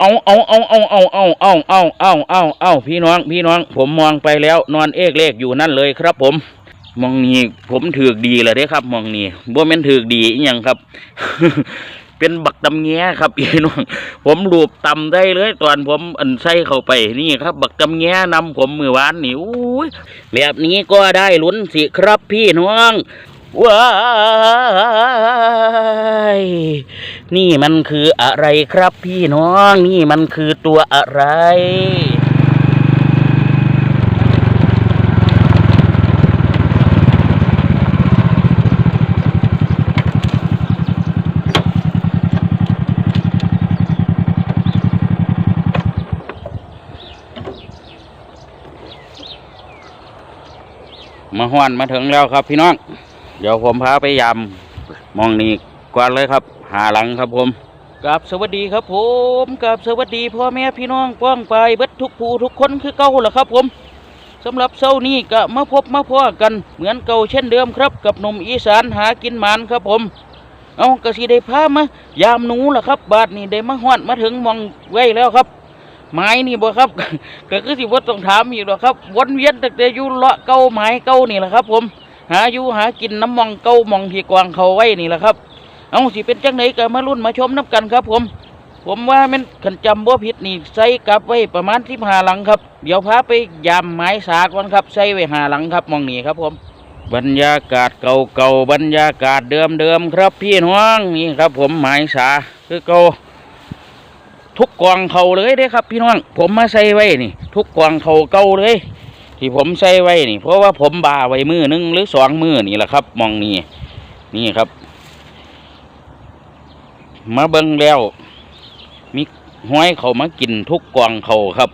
เอาเอาเอาเอาเอาเอาเอาเอาเอาเอาเอาพี่น้อง พี่น้อง ผมมองไปแล้ว นอนเอกเลกอยู่นั่นเลยครับ ผมมองนี่ผมถือดีเลยเด้ครับมองนี่บ่แม่นถือดีอยังครับ เป็นบักตำแงครับพี่น้องผมรูปตำได้เลย ตอนผมอันใส่เข้าไปนี่ครับ บักตำแงนำผมมือวานนี่อุ้ยแบบนี้ก็ได้ลุ้นสิครับพี่น้องว้า นี่มันคืออะไรครับพี่น้อง นี่มันคือตัวอะไรมาห้วนมาถึงแล้วครับพี่น้อง เดี๋ยวผมพาไปยำมองนี่ก่อนเลยครับ หาหลังครับผมกับสวัสดีครับผมกับสวัสดีพ่อแม่พี่น้องป้องไปเบิดทุกผู้ทุกคนคือเก่าแหละครับผมสำหรับเช้านี้ก็มาพบมาพ่อกันเหมือนเก่าเช่นเดิมครับ กับหนุ่มอีสานหากินหมานครับผม เอากระสีได้พามายามหนูล่ะครับ บาทนี่ได้มาหอดมาถึงมองไว้แล้วครับ ไม้นี่บ่ครับ ก็คือสิบ่ต้องถามอีกหรอกครับวนเวียนตั้งแต่อยู่เลาะเก้าไม้เก้านี่แหละครับ ผม หาอยู่หากินน้ำมองเก้ามองที่กวางเขาไว้นี่แหละครับ เอาสิเป็นจังไหนก็มารุ่นมาชมน้ำกันครับ ผม ผมว่ามันขันจำบ่ผิดนี่ใส่กลับไว้ประมาณที่หาหลังครับ เดี๋ยวพาไปยามไม้สาก่อนครับ ใส่ไว้หาหลังครับมองนี่ครับผม บรรยากาศเก่าๆบรรยากาศเดิมๆครับพี่น้องนี่ครับ ผมไม้สาคือเก่าทุกกองเขาเลยเด้ครับ พี่น้อง ผมมาใส่ไว้นี่ ทุกกองเขาเก่าเลย ที่ผมใส่ไว้นี่ เพราะว่าผมบาไว้มือหนึงหรือสองมือนี่แหละครับ มองนี่นี่ครับ มาเบิ่งแล้ว มีห้อยเขามากินทุกกองเขาครับ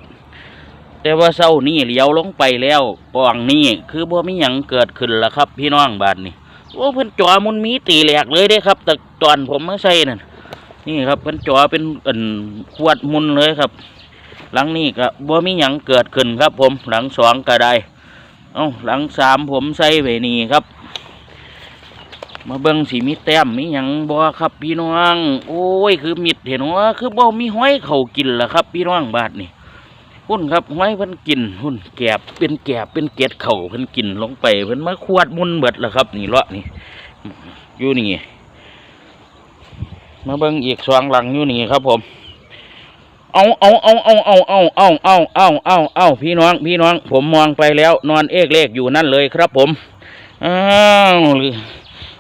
แต่ว่าเศร้านี่เลี้ยวลงไปแล้วกองนี่คือบ่มีหยังเกิดขึ้นละครับ พี่น้องบาดนี่โอ้เพิ่นจอมุนมีตีแหลกเลยเด้ครับ แต่ตอนผมมาใส่นั่นนี่ครับเป็นจอเป็นอันขวดมุนเลยครับ หลังนี้ก็บ่มีหยังเกิดขึ้นครับ ผมหลังสองก็ได้ เอ้าหลังสามผมใส่ไว้นี่ครับ มาเบิ่งสีมีแต้มมีหยังบ่ครับ พี่น้อง โอ้ย คือมิดเห็นว่าคือบ่มีห้อยเขากินล่ะครับ พี่น้องบาดนี่หุ่นครับห้อยเพิ่นกินหุ่นแกบเป็นแกบเป็นเกล็ดเข่าเพิ่นกินลงไปเพิ่นมาขวดมุนเบิดล่ะครับ นี่เลาะนี่อยู่นี่มาเบิ่งอีกสองหลังอยู่นี่ครับ ผม เอาเอาเอาเอาเอาเอาเอาเอาเอาเอาเอาพี่น้อง พี่น้อง ผมมองไปแล้ว นอนเอกเลกอยู่นั่นเลยครับ ผมอ้าว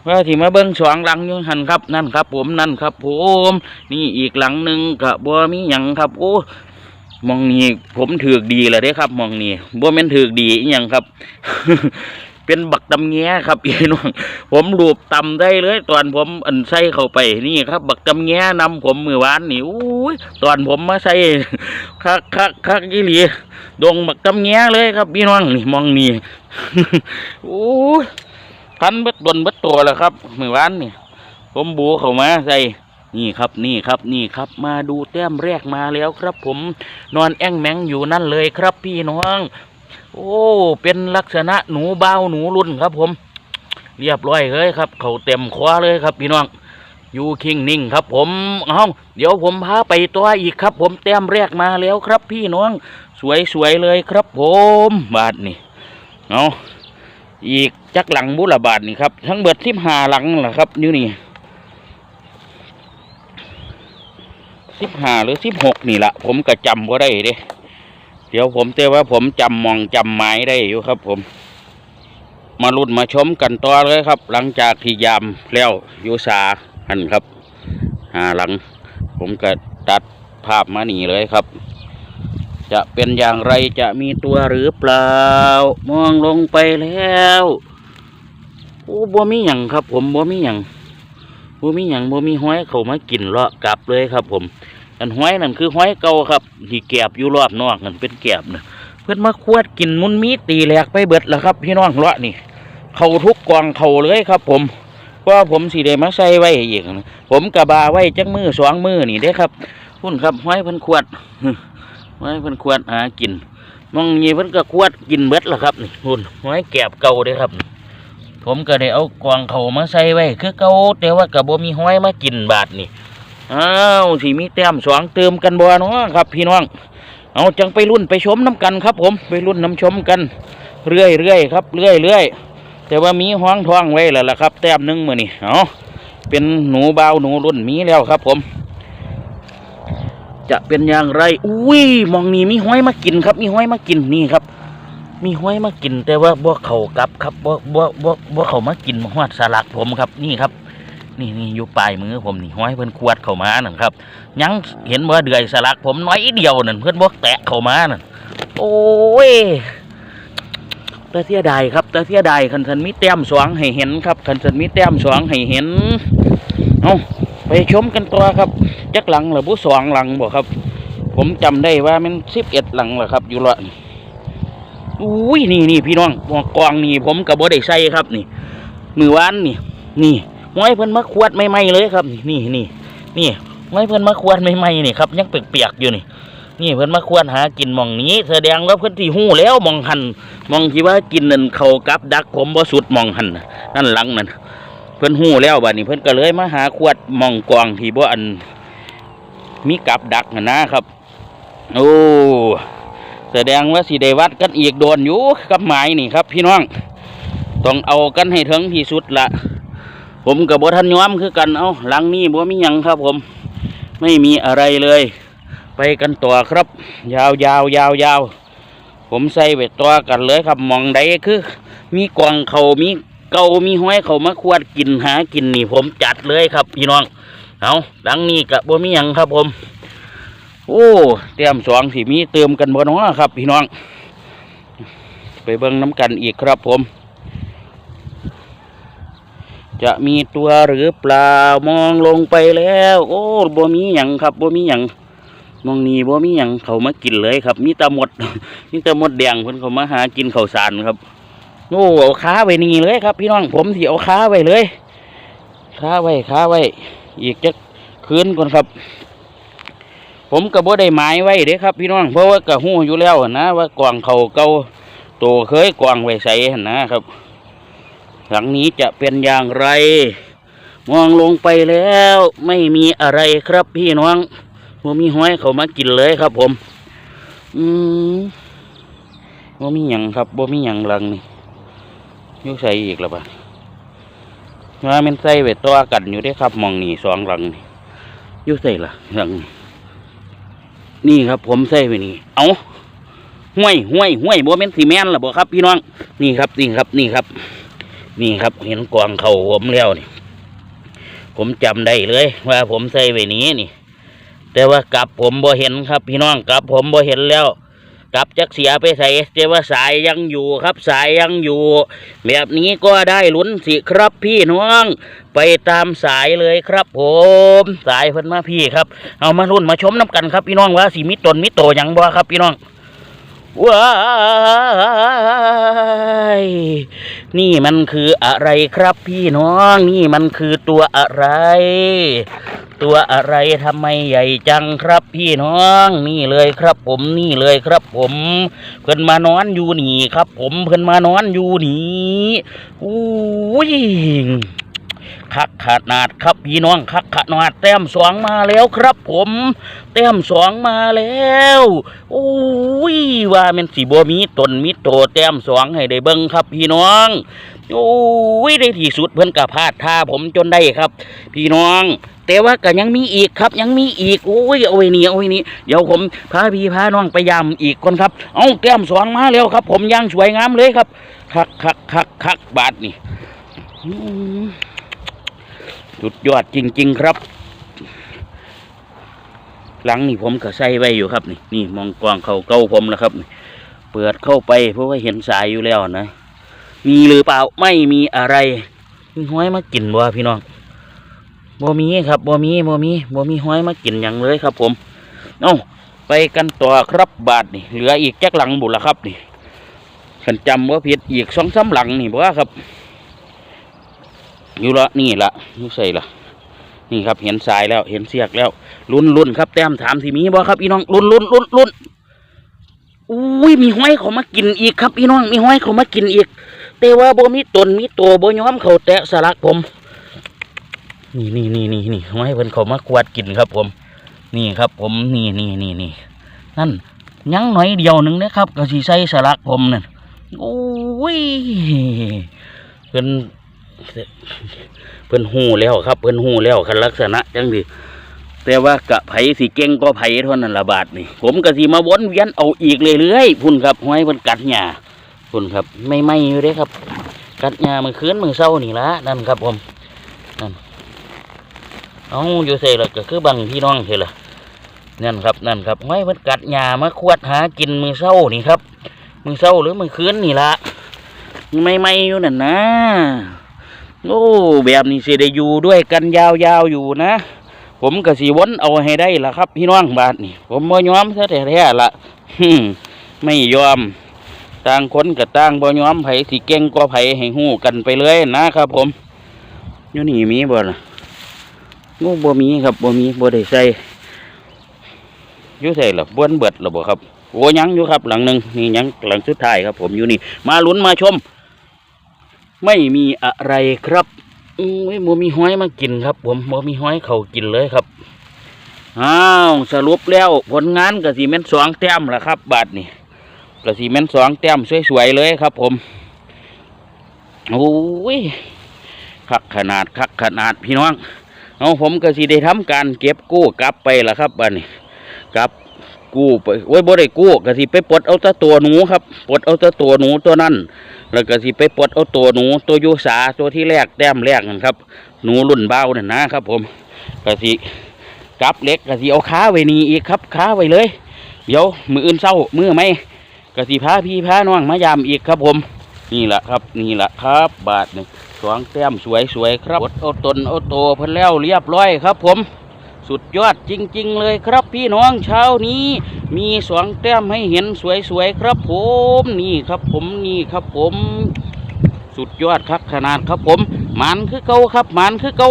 ว่าที่มาเบิ่งสองหลังอยู่หันครับนั่นครับ ผมนั่นครับ ผม นี่อีกหลังหนึ่งกะบัวมีหยังครับ โอ้มองนี่ผมถือดีเลยเด้ครับ มองนี่บัวแม่นถือดีอีหยังครับ เป็นบักตำแงครับพี่น้องผมรูปตำได้เลย ตอนผมอันใส่เข้าไปนี่ครับ บักตำแงนำผมมือวานนี่อุ้ยตอนผมมาใส่คักคักคักยี่หลีดงบักตำแงเลยครับพี่น้องนี่มองนี่โอ้ ยคันเบิดดนเบิดตัวแล้วครับมือวานนี่ผมบูเข้ามาใส่นี่ครับนี่ครับนี่ครับมาดูแต้มแรกมาแล้วครับ ผมนอนแอ่งแมงอยู่นั่นเลยครับ พี่น้อง โอ้เป็นลักษณะหนูเบาหนูรุ่นครับ ผม เรียบร้อยเลยครับ เขาเต็มคว้าเลยครับ พี่น้องอยู่คิงนิ่งครับ ผมเอาเดี๋ยวผมพาไปตัวอีกครับ ผมแต้มแรกมาแล้วครับ พี่น้อง สวยๆเลยครับ ผมบาทนี่เอา อีกจักหลังบุละบาทนี่ครับ ทั้งเบิดสิบหาหลังแหละครับนี่นี่สิบหาหรือสิบหกนี่ละผมก็จำว่ได้เด้เดี๋ยวผมเตือว่าผมจำมองจำหมายได้อยู่ครับ ผม มาลุ้นมาชมกันต่อเลยครับ หลังจากที่ยามแล้วยู่สาหันครับหาหลัง ผมก็ตัดภาพมาหนีเลยครับ จะเป็นอย่างไรจะมีตัวหรือเปล่ามองลงไปแล้วโอ้บ่มีหยังครับ ผมบ่มีหยังบ่มีหยังบ่มีห้อยเขามากินเลาะกลับเลยครับ ผมอันห้อยนั่นคือห้อยเก่าครับที่แกบอยู่รอบนอกนั่นเป็นแกบนะเพื่อนมาควดกินมุนมีตีแหลกไปเบิดแล้วครับ พี่น้องเลาะนี่เขาทุกกองเขาเลยครับ ผมเพราะว่าผมสีเดมาใส่ไว้อีกนะผมกระบาไว้จักมือสองมือนี่เด้ครับพุ่นครับห้อยเพิ่นขวด ห้เพิ่นขวดหากินมองนี่เพิ่นก็ขวดกินเบิดแล้วครับนี่พุ่นห้แกบเก่าเด้ครับ ผมก็ได้เอากองเขามาใส่ไว้คือเก่าแต่ว่ากับบ่มีห้อยมากินบาทนี่อ้าวสีมีแต้มสองเติมกันบ่เนาะครับ พี่น้อง เอาจังไปรุ่นไปชมน้ำกันครับ ผมไปรุ่นน้ำชมกัน เรื่อยเรื่อยๆครับเรื่อยเรื่อยๆแต่ว่ามีห้องท้องไว้แล้วล่ะครับ แต้มหนึงมือนี่เอาเป็นหนูเบาหนูรุ่นมีแล้วครับ ผม จะเป็นอย่างไร อุ้ยมองนี่มีห้อยมากินครับ มีห้อยมากินนี่ครับ มีห้อยมากิน แต่ว่าบ่เขากลับครับบ่บ่บ่บ่เขามากินหอดสลักผมครับ นี่ครับ นี่นี่อยู่ปลายมือผมนี่ห้อยเพิ่นขวดเข้ามานั่นครับ ยังเห็นว่าเดือยสลักผมน้อยเดียวนั่นเพิ่นบ่แตะเข้ามานั่นโอ้ยแต่เสียดายครับแต่เสียดายคันสันมีแต้มสองให้เห็นครับคันสันมีแต้มสองให้เห็น เอา ไปชมกันตัวครับ จักหลังหรือบุสองหลังบ่ครับ ผมจำได้ว่ามันสิบเอ็ดหลังแหละครับ อยู่ละอุ้ยนี่นี่พี่น้องหัวกองนี่ ผมกับบ่ได้ใส่ครับ นี่ มือวานนี่ นี่ห้อยเพิ่นมาขวดใหม่ๆเลยครับ นี่นี่นี่ห้อยเพิ่นมาขวดใหม่ๆนี่ครับ ยังเปียกๆอยู่นี่ นี่เพิ่นมาควรหากินมองนี้แสดงว่าเพิ่นที่หู้แล้วมองหันมองที่ว่ากินนั่นเขากับดักผมบ่สุดมองหันนั่นหลังนั่น เพิ่นหู้แล้วบัดนี้เพิ่นก็เลยมาหาขวดมองกวางที่บ่อัน มีกับดักนะครับ โอ้แสดงว่าสิได้วัดกันอีกโดนอยู่กับหมายนี่ครับ พี่น้องต้องเอากันให้ถึงที่สุดละผมกับบ่ทันย้อมคือกันเอาหลังนี้บ่มียังครับ ผม ไม่มีอะไรเลย ไปกันต่อครับ ยาวยาวยาวยาวผมใส่ไปตัวกันเลยครับมองใดคือ มีกวางเขามี เกามีห้อยเขามาควดกินหากินนี่ผมจัดเลยครับพี่น้องเอาดังนี้กับบ่มีหยังครับผม โอ้เตรียมสองสิมีเติมกันบ่นาะครับ พี่น้อง ไปเบิ่งน้ำกันอีกครับผม จะมีตัวหรือเปล่ามองลงไปแล้ว โอ้บ่มีหยังครับบ่มีหยังมองนี้บ่มีหยังเขามากินเลยครับ มีแตะมดมีแตะมดแดงเพิ่นเขามาหากินข้าสารครับ โอ้เอาขาไว้นี่เลยครับ พี่น้องผมสิเอาขาไว้เลยขาไว้ขาไว้ อีกจักคืนก่อนครับ ผมก็บ่ได้หมายไว้เด้ครับ พี่น้องเพราะว่าก็ฮู้อยู่แล้วนะว่ากวางเขาเก่าโตเคยกวางไว้ใส่นะครับ หลังนี้จะเป็นอย่างไร มองลงไปแล้ว ไม่มีอะไรครับ พี่น้องบ่มีห้อยเขามากินเลยครับ ผม อืมบ่มีหยังครับบ่มีหยังหลังนี่ ยุใส่อีกแล้วปะว่ามันใส่ไว้ตัวกันอยู่ได้ครับมองนี่สองหลังนี่ยุใส่ละหลังนี่นี่ครับ ผมใส่ไว้นี่เอาห้วยห้วยห้วยบ่แม่นสีแม่นล่ะบ่ครับพี่น้อง นี่ครับนี่ครับนี่ครับ นี่ครับเห็นกองเขาผมแล้วนี่ ผมจำได้เลย ว่าผมใส่ไว้นี้นี่ แต่ว่ากลับผมบ่เห็นครับ พี่น้องกลับ ผมบ่เห็นแล้ว กลับจักเสียไปใส่เจว่าสายยังอยู่ครับสายยังอยู่ แบบนี้ก็ได้ลุ้นสิครับพี่น้อง ไปตามสายเลยครับผม สายเพิ่นมาพี่ครับ เอามาลุ้นมาชมน้ำกันครับพี่น้องว่าสีมิตนมิโตยังบ่ครับพี่น้อง ว้ายนี่มันคืออะไรครับพี่น้อง นี่มันคือตัวอะไร ตัวอะไรทำไมใหญ่จังครับพี่น้อง นี่เลยครับผมนี่เลยครับผม เพิ่นมานอนอยู่นี่ครับ ผมเพิ่นมานอนอยู่นี่อุ้ย คักขนาดครับพี่น้องคักขนาดแต้มสองมาแล้วครับ ผม แต้มสองมาแล้วโอ้ยว่ามันสีบัวมีตนมีโตแต้มสองให้ได้เบิ้งครับพี่น้องโอ้ยได้ที่สุดเพิ่นกะพาดท่าผมจนได้ครับ พี่น้อง แต่ว่าก็ยังมีอีกครับ ยังมีอีกโอ้ยเอาไว้นี่เอาไว้นี่เดี๋ยวผมพาพี่พาน้องไปยำอีกคนครับ เอาแก้มสองมาแล้วครับ ผมย่างสวยงามเลยครับคักคักคักคักบาทนี่อื สุดยอดจริง ๆ ครับหลังนี่ผมก็ใส่ไว้อยู่ครับ นี่นี่มองกวางเขาเก้าผมแล้วครับนี่เปิดเข้าไปเพราะว่าเห็นสายอยู่แล้วนะ มีหรือเปล่าไม่มีอะไรมีห้อยมากินบ่พี่น้องบ่มีครับบ่มีบ่มีบ่มีห้อยมากินอย่างเลยครับ ผมเอาไปกันต่อครับบาทนี่เหลืออีกแจักหลังบุละครับนี่ฉันจำว่าผิดอีกสองสาหลังนี่บ่ว่าครับ อยู่ละนี่ละอยู่ใส่ละนี่ครับเห็นสายแล้วเห็นเสียกแล้วลุ้นลุ้นครับแต้มถามสิมีบ่ครับพี่น้องลุ้นลุ้นลุ้นลุ้นอุ้ยมีห้อยเขามากินอีกครับพี่น้องมีห้อยเขามากินอีก แต่ว่าบ่มีตนมีตัวบ่ยอมเขาแตะสลักผม นี่นี่นี่นี่นี่ห้อยเพิ่นเขามากวาดกินครับผม นี่ครับผมนี่นี่นี่นี่นั่นยังหน่อยเดียวหนึ่งนะครับก็สิใส่สลักผมนั่นโอ้ยเพิ่น เพิ่นหูแล้วครับ เพิ่นหูแล้วคันลักษณะจังสิแต่ว่ากะไผสิเก่งก็ไผเท่านั้นละบาทนี่ ผมก็สิมาวนเวียนเอาอีกเรื่อยๆพุ่นครับห้อยเพิ่นกัดหญ้าพุ่นครับ ไม่ไม่อยู่เด้ครับ กัดหญ้ามือคืนมือเศร้านี่ละนั่นครับผมนั่นเอาอยู่เซ่ละก็คือบังพี่น้องเซ่ละนั่นครับนั่นครับห้อยเพิ่นกัดหญ้ามาขวดหากินมือเศร้านี่ครับมือเศร้าหรือมือคืนนี่ละไม่ไม่อยู่นั่นนะ โอ้แบบนี้สิได้อยู่ด้วยกันยาวๆอยู่นะ ผมก็สีวนเอาให้ได้ละครับ พี่น้องบาทนี่ผมบ่ยอมซะแท้ๆละไม่ยอมต่างคนกับต่างบ่ยอมไผสิเก่งก็ไผให้ฮู้กันไปเลยนะครับ ผมอยู่นี่มีบ่ล่ะงูบ่มีครับบ่มีบ่ได้ใส่อยู่ใส่ล่ะบ้วนเบิดล่ะบ่ครับโอ้ยังอยู่ครับ หลังหนึ่งนี่ยังหลังสุดท้ายครับ ผมอยู่นี่ มาลุ้นมาชม ไม่มีอะไรครับอืมไม่มีห้อยมากินครับ ผมบ่มีห้อยเขากินเลยครับอ้าวสรุปแล้วผลงานก็สิแม่นสองแต้มละครับบาทนี่ก็สิแม่นสองแต้มสวยๆเลยครับ ผมโอ้ยคักขนาดคักขนาดพี่น้องเอาผมก็สิได้ทำการเก็บกู้กลับไปละครับบาทนี่ กับกู้ไปโอ้ยบ่ได้กู้ก็สิไปปลดเอาตะตัวหนูครับปลดเอาตะตัวหนูตัวนั้นแล้วก็สิไปปลดเอาตัวหนูตัวยูสาตัวที่แรกแต้มแรกนั่นครับ หนูรุ่นเบ้านั่นนะครับ ผมก็สิกับเล็กก็สิเอาค้าไว้นี่อีกครับค้าไว้เลย เดี๋ยวมืออื่นเศร้ามือไม่ก็สิพาพี่พาน้องมายามอีกครับ ผม นี่แหละครับ นี่แหละครับ บาทหนี่งสองแต้มสวยสวยๆครับปลดเอาตนเอาโตเพิ่นแล้วเรียบร้อยครับ ผม สุดยอดจริง ๆ เลยครับพี่น้องเช้านี้ มีสองแต้มให้เห็นสวยๆครับผมนี่ครับผมนี่ครับผม สุดยอดครับขนาดครับผมหมันคือเก่าครับหมันคือเก่า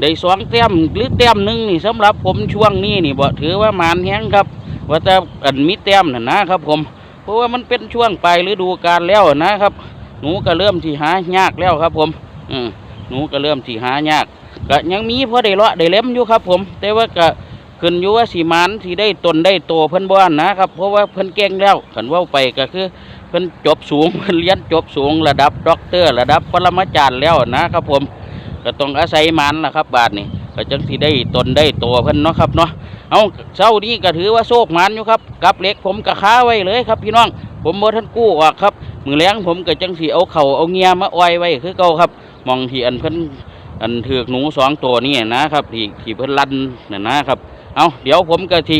ได้สองแต้มหรือแต้มหนึ่งนี่สำหรับผมช่วงนี้นี่บ่ถือว่าหมันแห้งครับว่าแต่อันมีแต้มน่ะนะครับผม เพราะว่ามันเป็นช่วงปลายฤดูกาลแล้วนะครับ หนูก็เริ่มที่หายากแล้วครับผม อืมหนูก็เริ่มที่หายาก ก็ยังมีพอได้เลาะได้เล็มอยู่ครับ ผม แต่ว่าก็ขึ้นอยู่ว่าสีมันสีได้ตนได้โตเพิ่นบ้านนะครับ เพราะว่าเพิ่นเก่งแล้วขันว่าไปก็คือเพิ่นจบสูงเพิ่นเรียนจบสูงระดับด็อกเตอร์ ระดับปรมาจารย์แล้วนะครับ ผมก็ต้องอาศัยมันล่ะครับบาทนี่ก็จังสิได้ตนได้โตเพิ่นเนาะครับเนาะเอาเช้านี้ก็ถือว่าโชคมันอยู่ครับกับเล็กผมก็ค้าไว้เลยครับ พี่น้องผมบ่ทันกู้ออกครับมือแรงผมก็จังสิเอาเข่าเอาเงียมาอ้อยไว้คือเก่าครับ มองที่อันเพิ่น อันถือกหนูสองตัวนี่นะครับที่ที่เพิ่นลั่นน่ะนะครับ เอาเดี๋ยวผมก็ที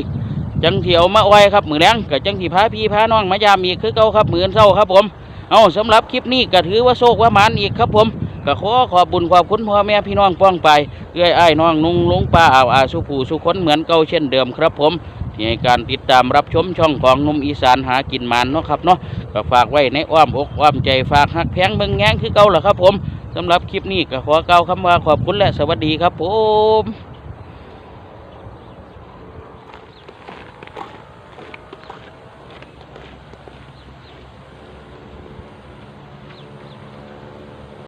จังเที่เอามาไว้ครับมือแรงก็จังที่พาพี่พาน้องมายามอีกคือเก่าครับมือนเศร้าครับผมเอาสำหรับคลิปนี้ก็ถือว่าโชคว่ามานอีกครับผมก็ขอขอบบุญขอบคุณพ่อแม่พี่น้องป้องไปเอื้อยอ้ายน้องนุ่งลุงป้าอ่าวอาสุผูสุคนเหมือนเก่าเช่นเดิมครับผมที่ให้การติดตามรับชมช่องของนุ่มอีสานหากินมานเนาะครับเนาะก็ฝากไว้ในอ้อมอกอ้อมใจฝากหักแพงเบิ่งแงงคือเก่าล่ะครับผม สำหรับคลิปนี้ก็ขอเกล่าวคำว่าขอบคุณและสวัสดีครับผม